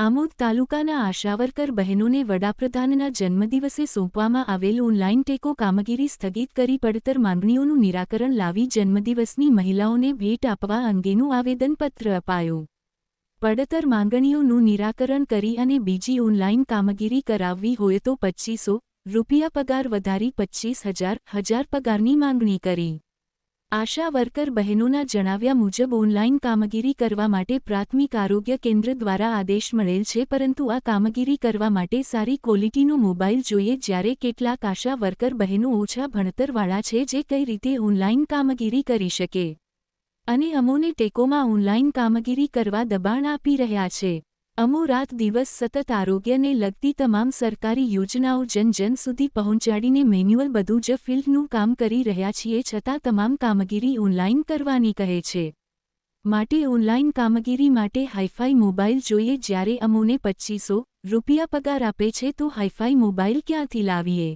આમોદ તાલુકાના આશાવરકર બહેનોને વડાપ્રધાનના જન્મદિવસે સોંપવામાં આવેલ ઓનલાઇન ટેકો કામગીરી સ્થગિત કરી પડતર માંગણીઓનું નિરાકરણ લાવી જન્મદિવસની મહિલાઓને ભેટ આપવા અંગેનું આવેદનપત્ર અપાયું. પડતર માંગણીઓનું નિરાકરણ કરી અને બીજી ઓનલાઇન કામગીરી કરાવવી હોય તો પચ્ચીસો રૂપિયા પગાર વધારી પચ્ચીસ હજાર હજાર પગારની માંગણી કરી. આશા વર્કર બહેનોના જણાવ્યા મુજબ ઓનલાઈન કામગીરી કરવા માટે પ્રાથમિક આરોગ્ય કેન્દ્ર દ્વારા આદેશ મળેલ છે, પરંતુ આ કામગીરી કરવા માટે સારી ક્વોલિટીનો મોબાઈલ જોઈએ જ્યારે કેટલાક આશા વર્કર બહેનો ઓછા ભણતરવાળા છે જે કઈ રીતે ઓનલાઈન કામગીરી કરી શકે. અને અમોને ટેકોમાં ઓનલાઈન કામગીરી કરવા દબાણ આપી રહ્યા છે. અમો રાત દિવસ સતત આરોગ્યને લગતી તમામ સરકારી યોજનાઓ જન જન સુધી પહોંચાડીને મેન્યુઅલ બધું જ ફિલ્ડનું કામ કરી રહ્યા છીએ છતાં તમામ કામગીરી ઓનલાઈન કરવાની કહે છે. માટે ઓનલાઈન કામગીરી માટે હાઈફાઈ મોબાઈલ જોઈએ જ્યારે અમોને પચ્ચીસો રૂપિયા પગાર આપે છે તો હાઈફાઈ મોબાઈલ ક્યાંથી લાવીએ?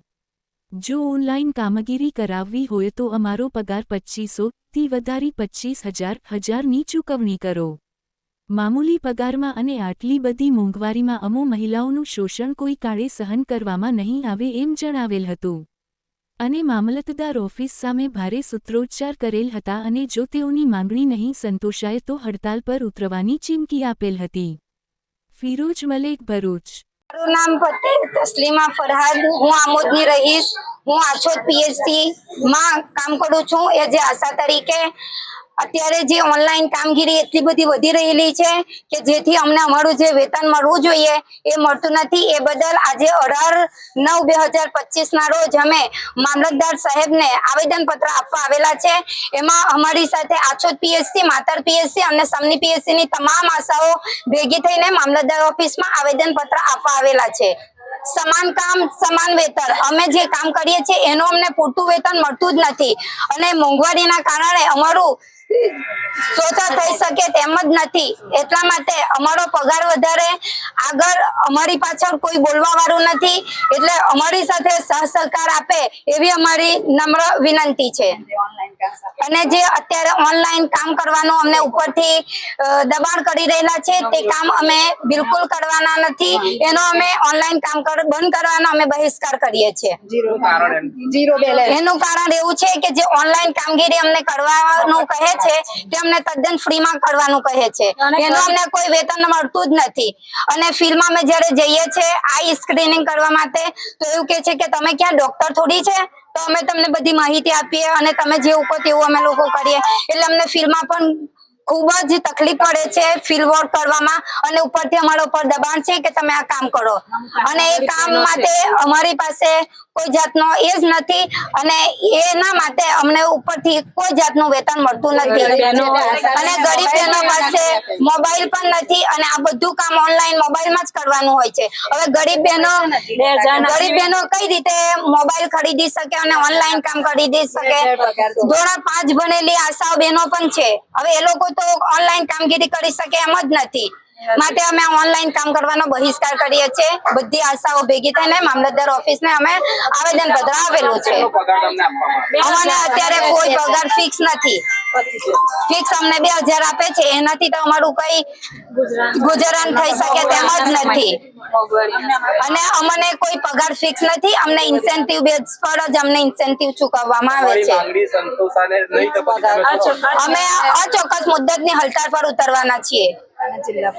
જો ઓનલાઈન કામગીરી કરાવવી હોય તો અમારો પગાર પચ્ચીસો થી વધારી પચ્ચીસ હજાર હજારની ચૂકવણી કરો. મામૂલી પગારમાં અને આટલી બધી મોંઘવારીમાં અમો મહિલાઓનું શોષણ કોઈ કાળે સહન કરવામાં નહીં આવે એમ જણાવેલ હતું. અને મામલતદાર ઓફિસ સામે ભારે સૂત્રોચ્ચાર કરેલ હતા અને જો તેઓની માંગણી નહીં સંતોષાય તો હડતાલ પર ઉતરવાની ચીમકી આપેલ હતી. ફિરોજ મલેક, ભરૂચ. મારું નામ ફતેહ તસ્લીમા ફરહાદ. હું આમોદની રહીશ. હું આછોદ પીએચસી માં કામ કરું છું. એ જે આશા તરીકે અત્યારે જે ઓનલાઈન કામગીરી એટલી બધી વધી રહેલી છે કે જેથી અમને અમારું જે વેતન મળવું જોઈએ એ મળતું નથી. એ બદલ આજે અઢાર નવ બે હજાર પચીસ ના રોજ અમે મામલતદાર સાહેબને આવેદન પત્ર આપવા આવેલા છે. એમાં અમારી સાથે આછોદ પીએચસી માતર પીએચસી અને સમની પીએસસીની તમામ આશાઓ ભેગી થઈને મામલતદાર ઓફિસમાં આવેદન પત્ર આપવા આવેલા છે. સમાન કામ, સમાન વેતન. અમે જે કામ કરીએ છીએ એનું અમને પૂરતું વેતન મળતું જ નથી. અને મોંઘવારીના કારણે અમારું સોચા થઈ શકે તેમ જ નથી. એટલા માટે અમારો પગાર વધારે, આગળ અમારી પાછળ કોઈ બોલવા વાળું નથી. એટલે અમારી સાથે સહ સહકાર આપે એવી અમારી નમ્ર વિનંતી છે. અને જે અત્યારે ઓનલાઈન કામ કરવાનું અમને ઉપરથી દબાણ કરી રહેલા છે તે કામ અમે બિલકુલ કરવાના નથી. એનો અમે ઓનલાઈન કામ બંધ કરવાનો અમે બહિષ્કાર કરીએ છીએ. એનું કારણ એવું છે કે જે ઓનલાઈન કામગીરી અમને કરવાનું કહે છે તે અમને તદ્દન ફ્રીમાં કરવાનું કહે છે. એનું અમને કોઈ વેતન મળતું જ નથી. અને ફિલ્ડમાં અમે જ્યારે જઈએ છીએ આઈ સ્ક્રીનિંગ કરવા માટે તો એવું કે છે કે તમે ક્યાં ડોક્ટર થોડી છે? તો અમે તમને બધી માહિતી આપીએ અને તમે જે કહો તેવું અમે લોકો કરીએ. એટલે અમને ફિલ્ડમાં પણ ખૂબ જ તકલીફ પડે છે ફિલ્ડ વર્ક કરવામાં અને ઉપરથી અમારા ઉપર દબાણ છે કે તમે આ કામ કરો. અને એ કામ માટે અમારી પાસે કોઈ જાતનો એ જ નથી અને એના માટે અમને ઉપરથી કોઈ જાતનું વેતન મળતું નથી. અને ગરીબ બહેનો પાસે મોબાઈલ પણ નથી અને આ બધું કામ ઓનલાઈન મોબાઈલમાં જ કરવાનું હોય છે. હવે ગરીબ બહેનો ગરીબ બહેનો કઈ રીતે મોબાઈલ ખરીદી શકે અને ઓનલાઈન કામ ખરીદી શકે? ધોરણ પાંચ ભણેલી આશાઓ બહેનો પણ છે. હવે એ લોકો તો ઓનલાઈન કામગીરી કરી શકે એમ જ નથી. માટે અમે ઓનલાઈન કામ કરવાનો બહિષ્કાર કરીએ છીએ. બધી આશાઓ ભેગી થઈને મામલતદાર ઓફિસને અમે આવેદન પત્ર આવેલું છે. અમને અત્યારે કોઈ પગાર ફિક્સ નથી. ફિક્સ અમને બે હજાર આપે છે. એનાથી તો અમારું કઈ ગુજરાન થઈ શકે તેમ જ નથી. અને અમને કોઈ પગાર ફિક્સ નથી. અમને ઇન્સેન્ટિવ બેઝ પર જ અમને ઇન્સેન્ટિવ ચૂકવવામાં આવે છે? અમે અચોક્કસ મુદ્દતની હડતાળ પર ઉતરવાના છીએ. જિલ્લા